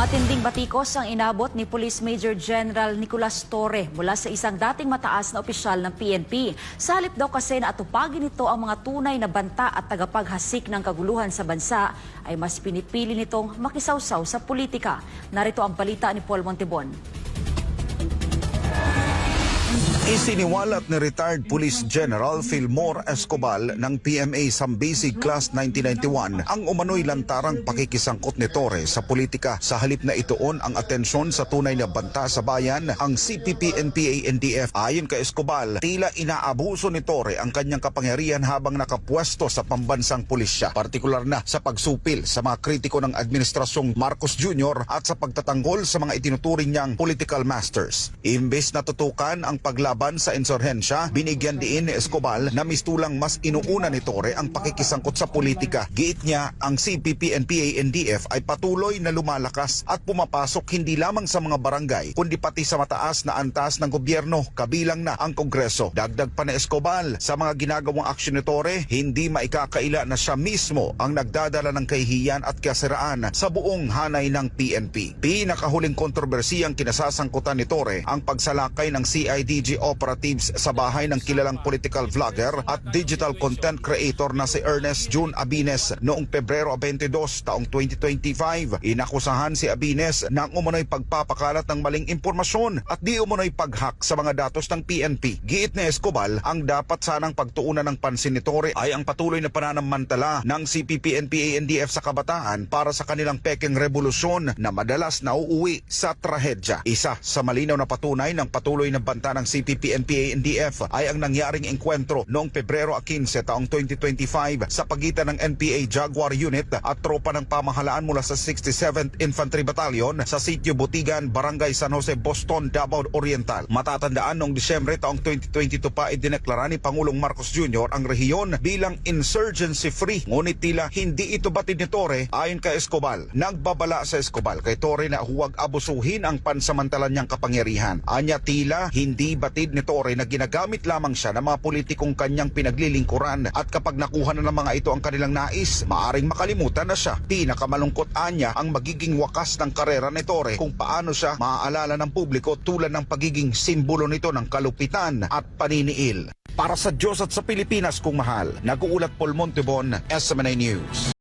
Matinding batikos ang inabot ni Police Major General Nicolas Torre mula sa isang dating mataas na opisyal ng PNP. Sa daw kasi na atupagin nito ang mga tunay na banta at tagapaghasik ng kaguluhan sa bansa, ay mas pinipili nitong makisawsaw sa politika. Narito ang balita ni Paul Montebon. Isiniwalat ni retired Police General Fillmore Escobar ng PMA Sambisi Class 1991 ang umano'y lantarang pakikisangkot ni Torre sa politika sa halip na ituon ang atensyon sa tunay na banta sa bayan ang CPP NPA NDF ayon kay Escobar tila inaabuso ni Torre ang kanyang kapangyarihan habang nakapwesto sa pambansang pulisya partikular na sa pagsupil sa mga kritiko ng administrasyong Marcos Jr. at sa pagtatanggol sa mga itinuturing niyang political masters imbes na tutukan ang paglaban sa insurhensya, binigyan diin ni Escobar na mistulang mas inuuna ni Torre ang pakikisangkot sa politika. Giit niya, ang CPP and PANDF ay patuloy na lumalakas at pumapasok hindi lamang sa mga barangay, kundi pati sa mataas na antas ng gobyerno, kabilang na ang Kongreso. Dagdag pa ni Escobar, sa mga ginagawang aksyon ni Torre, hindi maikakaila na siya mismo ang nagdadala ng kahihiyan at kasiraan sa buong hanay ng PNP. Pinakahuling kontrobersiyang kinasasangkutan ni Torre ang pagsalakay ng CIDG operatives sa bahay ng kilalang political vlogger at digital content creator na si Ernest June Abines noong Pebrero 22 taong 2025. Inakusahan si Abines ng umano'y pagpapakalat ng maling impormasyon at di umano'y paghak sa mga datos ng PNP. Giit ni Escobar, ang dapat sanang pagtuunan ng pansin ni Torre ay ang patuloy na pananamantala ng CPP NPA NDF sa kabataan para sa kanilang peking revolusyon na madalas nauuwi sa trahedya. Isa sa malinaw na patunay ng patuloy na banta ng CPP NPA NDF ay ang nangyaring engkwentro noong Pebrero 15 taong 2025 sa pagitan ng NPA Jaguar Unit at tropa ng pamahalaan mula sa 67th Infantry Battalion sa sitio Butigan, Barangay San Jose, Boston, Davao Oriental. Matatandaan noong Disyembre taong 2022 pa idineklara ni Pangulong Marcos Jr. ang rehiyon bilang insurgency free. Ngunit tila hindi ito batid ni Torre ayon kay Escobar. Nagbabala sa Escobar kay Torre na huwag abusuhin ang pansamantalan niyang kapangyarihan. Anya tila hindi batid ni Torre na ginagamit lamang siya ng mga politikong kanyang pinaglilingkuran at kapag nakuha na ng mga ito ang kanilang nais, maaring makalimutan na siya. Pinakamalungkot anya ang magiging wakas ng karera ni Torre kung paano siya maaalala ng publiko tulad ng pagiging simbolo nito ng kalupitan at paniniil. Para sa Diyos at sa Pilipinas kung mahal, nag-uulat Paul Montebon, SMNA News.